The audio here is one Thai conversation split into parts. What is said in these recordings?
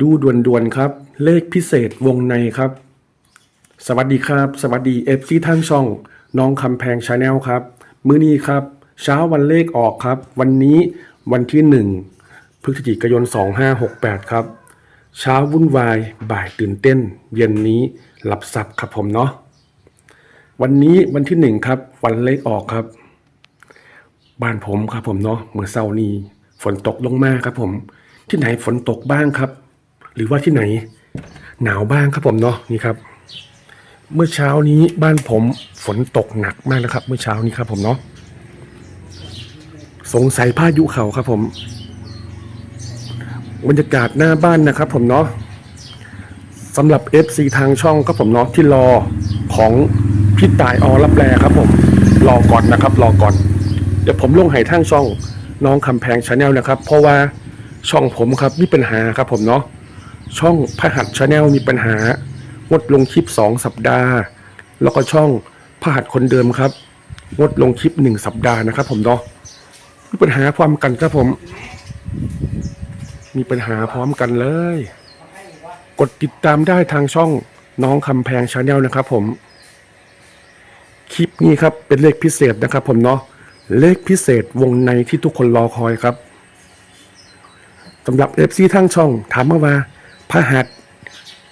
ดูด่วนๆครับ เลขพิเศษวงในครับ สวัสดีครับ สวัสดีเอฟซีท่านช่อง น้องคำแพงชาแนลครับ มื้อนี้ครับ เช้าวันเลขออกครับ วันนี้วันที่หนึ่งพฤศจิกายน 2568 ครับ เช้าวุ่นวายบ่ายตื่นเต้น เย็นนี้หลับสับครับผมเนาะวันนี้วันที่หนึ่งครับ วันเลขออกครับ บ้านผมครับผมเนาะเมื่อเช้านี้ฝนตกลงมาครับผม ที่ไหนฝนตกบ้างครับ หรือว่าที่ไหน หนาวบ้างครับผมเนาะนี่ครับ เมื่อเช้านี้บ้านผมฝนตกหนักมากนะครับ เมื่อเช้านี้ครับผมเนาะสงสัยพายุเขาครับผม บรรยากาศหน้าบ้านนะครับ ผมเนาะสำหรับ FC ทางช่องครับผมเนาะที่รอของพี่ตายอรับแลครับผม รอก่อนนะครับ รอก่อน เดี๋ยวผมลงให้ทางช่องน้องคำแพงชาแนลนะครับ เพราะว่าช่องผมครับมีปัญหาครับผมเนาะ ช่องพหัสชาแนลมีปัญหางดลงคลิป 2 สัปดาห์ แล้วก็ช่องพหัสคนเดิมครับงดลงคลิป 1 สัปดาห์นะครับ ผมเนาะมีปัญหาความกันครับผม มีปัญหาพร้อมกันเลย กดติดตามได้ทางช่องน้องคำแพงชาแนลนะครับ ผม คลิปนี้ครับเป็นเลขพิเศษนะครับ ผมเนาะเลขพิเศษวงในที่ทุกคนรอคอยครับสำหรับเอฟซีทั้งช่องถามมาว่า พระหัส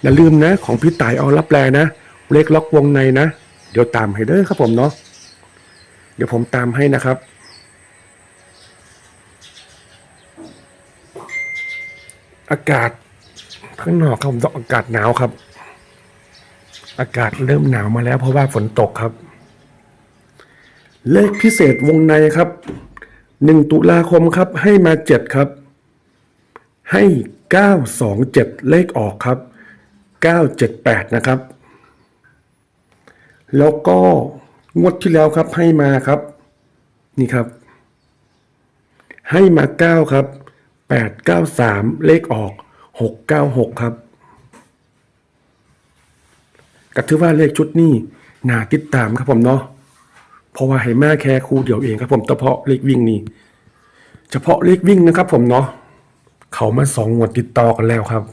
อย่าลืมนะ ของพี่ต่ายเอารับแลนะ เลขล็อกวงในนะ เดี๋ยวตามให้เด้อครับผมเนาะเดี๋ยวผมตามให้นะครับ อากาศข้างนอกครับอากาศหนาวครับ อากาศเริ่มหนาวมาแล้วเพราะว่าฝนตกครับ เลขพิเศษวงในครับหนึ่งตุลาคมครับให้มาเจ็ดครับ ให้เก้าสองเลขออกครับเก้าเจ็ดแปดนะครับ แล้วก็งวดที่แล้วครับให้มาครับ นี่ครับ ให้มาเก้าครับแปดเลขออกหกเก้าหกครับก็ถือว่าเลขชุดนี้น่าติดตามครับผมเนาะเพราะว่าให้แม่แค่ครูเดียวเองครับผมเฉพาะเลขวิ่งนี่เฉพาะเลขวิ่งนะครับผมเนาะ เขามาสองงวดติดต่อกันแล้วครับ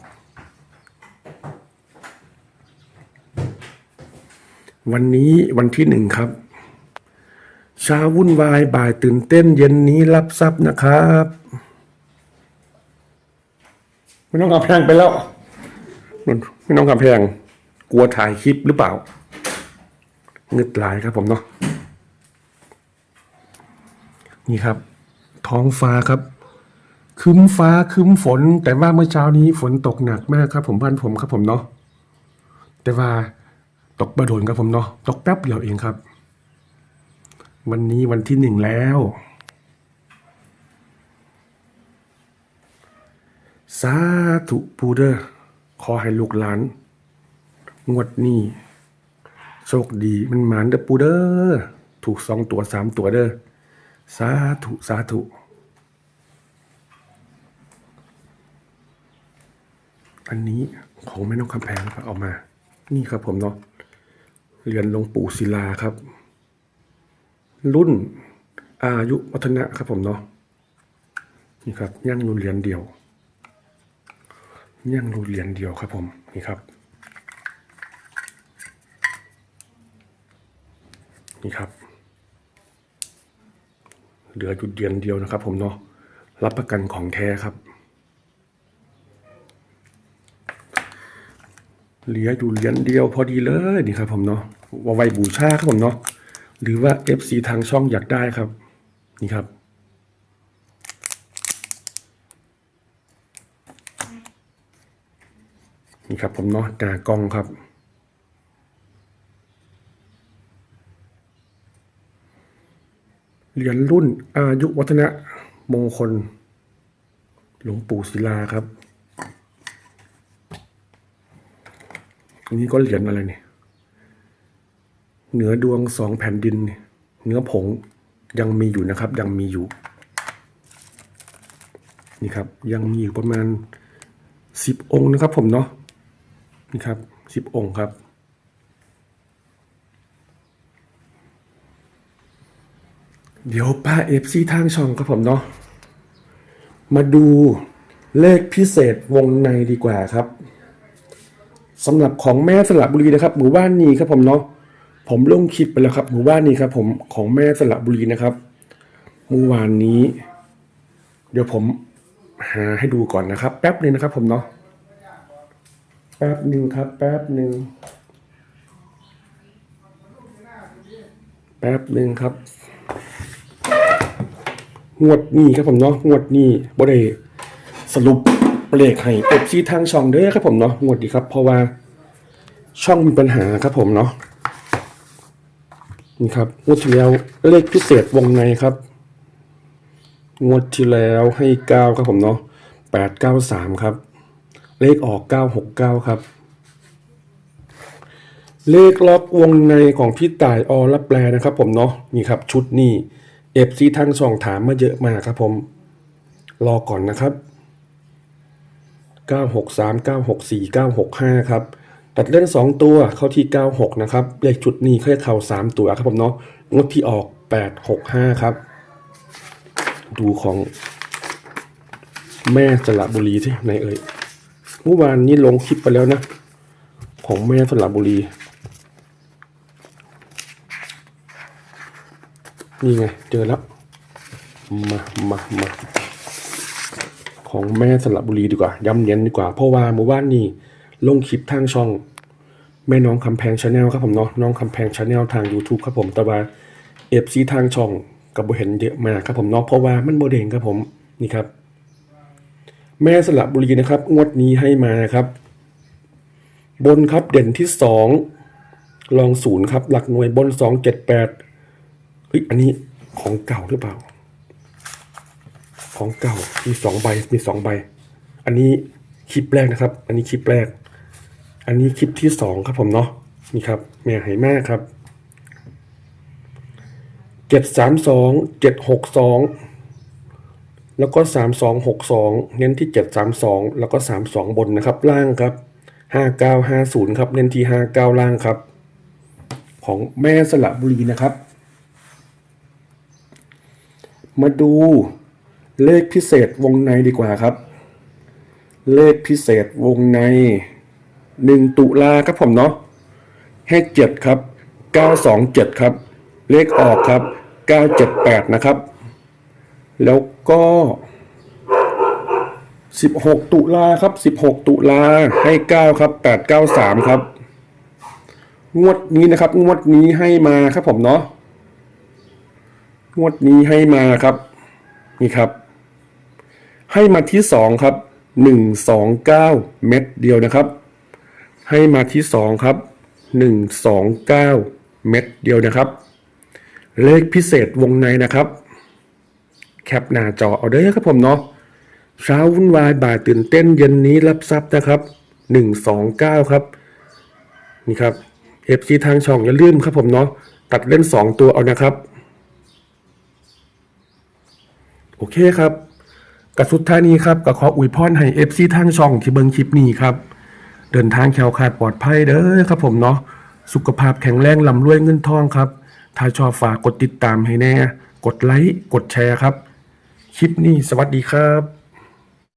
วันนี้วันที่หนึ่งครับเช้าวุ่นวายบ่ายตื่นเต้นเย็นนี้รับทรัพย์นะครับไม่ต้องกำแพงไปแล้วไม่ต้องกำแพง กลัวถ่ายคลิปหรือเปล่าเงึดหลายครับผมเนาะนี่ครับ ท้องฟ้าครับ มฟ้าคึ้มฝน แต่ว่าเมื่อเช้านี้ฝนตกหนักมากครับ ผมบ้านผมครับผมเนาะแต่ว่าตกบะโดนครับผมเนาะตกแป๊บเดียวเองครับ วันนี้วันที่หนึ่งแล้ว สาธุปูเดอร์ขอให้ลูกหลาน งวดนี้โชคดีมันหมานเด้อปูเด้อถูกสองตัวสามตัวเด้อสาธุสาธุ อันนี้ของแม่น้องคำแพงครับเอามา นี่ครับผมเนาะเรียนหลวงปู่ศิลาครับ รุ่นอายุวัฒนะครับผมเนาะนี่ครับย่างรูเหรียญเดียวย่างรูเหรียญเดียวครับผมนี่ครับ นี่ครับเหลือจุดเดียนเดียวนะครับ ผมเนาะรับประกันของแท้ครับ เหลืออยู่เหรียญเดียวพอดีเลยนี่ครับผมเนาะวาไวบูชาครับผมเนาะหรือว่า FC ทางช่องอยากได้ครับ นี่ครับ นี่ครับผมเนาะกากองครับ เหรียญรุ่นอายุวัฒนะมงคล หลวงปู่ศิลาครับ อันนี้ก็เหรียญอะไรเนี่ยเหนือดวงสองแผ่นดินเนี่ยเนื้อผงยังมีอยู่นะครับ ยังมีอยู่ นี่ครับ ยังมีอยู่ประมาณสิบองค์นะครับ ผมเนาะนี่ครับสิบองค์ครับ เดี๋ยวป้าเอฟซีทางช่องครับผมเนาะมาดูเลขพิเศษวงในดีกว่าครับ สำหรับของแม่สระบุรีนะครับ หมู่บ้านนี้ครับผมเนาะผมลงคลิปไปแล้วครับหมู่บ้านนี้ครับ ผมของแม่สระบุรีนะครับเมื่อวานนี้ เดี๋ยวผมหาให้ดูก่อนนะครับ แป๊บนึงนะครับ ผมเนาะแป๊บหนึ่งครับ แป๊บหนึ่งแป๊บหนึ่งครับงวดนี้ครับผมเนาะงวดนี้บ่ได้สรุป เลขให้เอฟซีทางช่องเด้อครับผมเนาะงวดนี้ครับ เพราะว่าช่องมีปัญหาครับผมเนาะนี่ครับงวดที่แล้วเลขพิเศษวงในครับ งวดที่แล้วให้เก้าครับผมเนาะแปดเก้าสามครับ เลขออกเก้าหกเก้าครับ เลขล็อกวงในของพี่ต่ายอรับแปลนะครับ ผมเนาะนี่ครับ ชุดนี้เอฟซีทั้งสองถามมาเยอะมากครับผม รอก่อนนะครับ 963 964 965 ครับ ตัดเล่น 2 ตัวเข้าที่ 96 นะครับเลขชุดนี้เคยเข้า3 ตัวครับผมเนาะงดที่ออก 865 ครับ ดูของแม่สระบุรีที่ไหนเอ่ยเมื่อวานนี้ลงคลิปไปแล้วนะ ของแม่สระบุรี นี่ไง เจอแล้ว มามามา ของแม่สระบุรีดีกว่า ย้ำเน้นดีกว่า เพราะว่าเมื่อวานนี้ลงคลิปทางช่อง แม่น้องคำแพงชาแนลครับผมเนาะน้องคำแพงชาแนลทาง YouTube ครับผมแต่ว่าเอฟซีทางช่องกับโบเห็นเยอะมากครับผมเนาะเพราะว่ามันโบเด้งครับผมนี่ครับ แม่สระบุรีนะครับ งวดนี้ให้มาครับ บนครับเด่นที่สองรองศูนย์ครับ หลักหน่วยบนสองเจ็ดแปดเฮ้ยอันนี้ของเก่าหรือเปล่า ของเก่ามีสองใบมีสองใบ อันนี้คลิปแรกนะครับ อันนี้คลิปแรก อันนี้คลิปที่สองครับผมเนาะนี่ครับแม่ไหมากครับเจ็ดสามสองเจ็ดหกสองแล้วก็สามสองหกสองเน้นที่เจ็ดสามสองแล้วก็สามสองบนนะครับ ล่างครับห้าเก้าห้าศูนย์ครับ เน้นที่ห้าเก้าล่างครับ ของแม่สระบุรีนะครับ มาดู เลขพิเศษวงในดีกว่าครับ เลขพิเศษวงในหนึ่งตุลาครับผมเนาะให้เจ็ดครับเก้าสองเจ็ดครับ เลขออกครับเก้าเจ็ดแปดนะครับ แล้วก็สิบหกตุลาครับสิบหกตุลาให้เก้าครับแปดเก้าสามครับ งวดนี้นะครับ งวดนี้ให้มาครับผมเนาะงวดนี้ให้มาครับ นี่ครับ ให้มาที่สองครับหนึ่งสองเก้าเม็ดเดียวนะครับ ให้มาที่สองครับหนึ่งสองเก้าเม็ดเดียวนะครับ เลขพิเศษวงในนะครับ แคปหน้าจอเอาเด้อครับผมเนาะเช้าวุ่นวายบ่ายตื่นเต้นเย็นนี้รับทรัพย์นะครับหนึ่งสองเก้าครับ นี่ครับเอฟซีทางช่องอย่าลืมครับผมเนาะตัดเล่นสองตัวเอานะครับ โอเคครับ กับสุดท้ายนี้ครับก็ขออวยพรให้เอฟซีทางช่องที่เบิงคลิปนี้ครับ เดินทางแคล้วคลาดปลอดภัยเด้อครับผมเนาะสุขภาพแข็งแรงลำรวยเงินทองครับ ถ้าชอบฝากกดติดตามให้แน่ กดไลค์ กดแชร์ครับ คลิปนี้สวัสดีครับ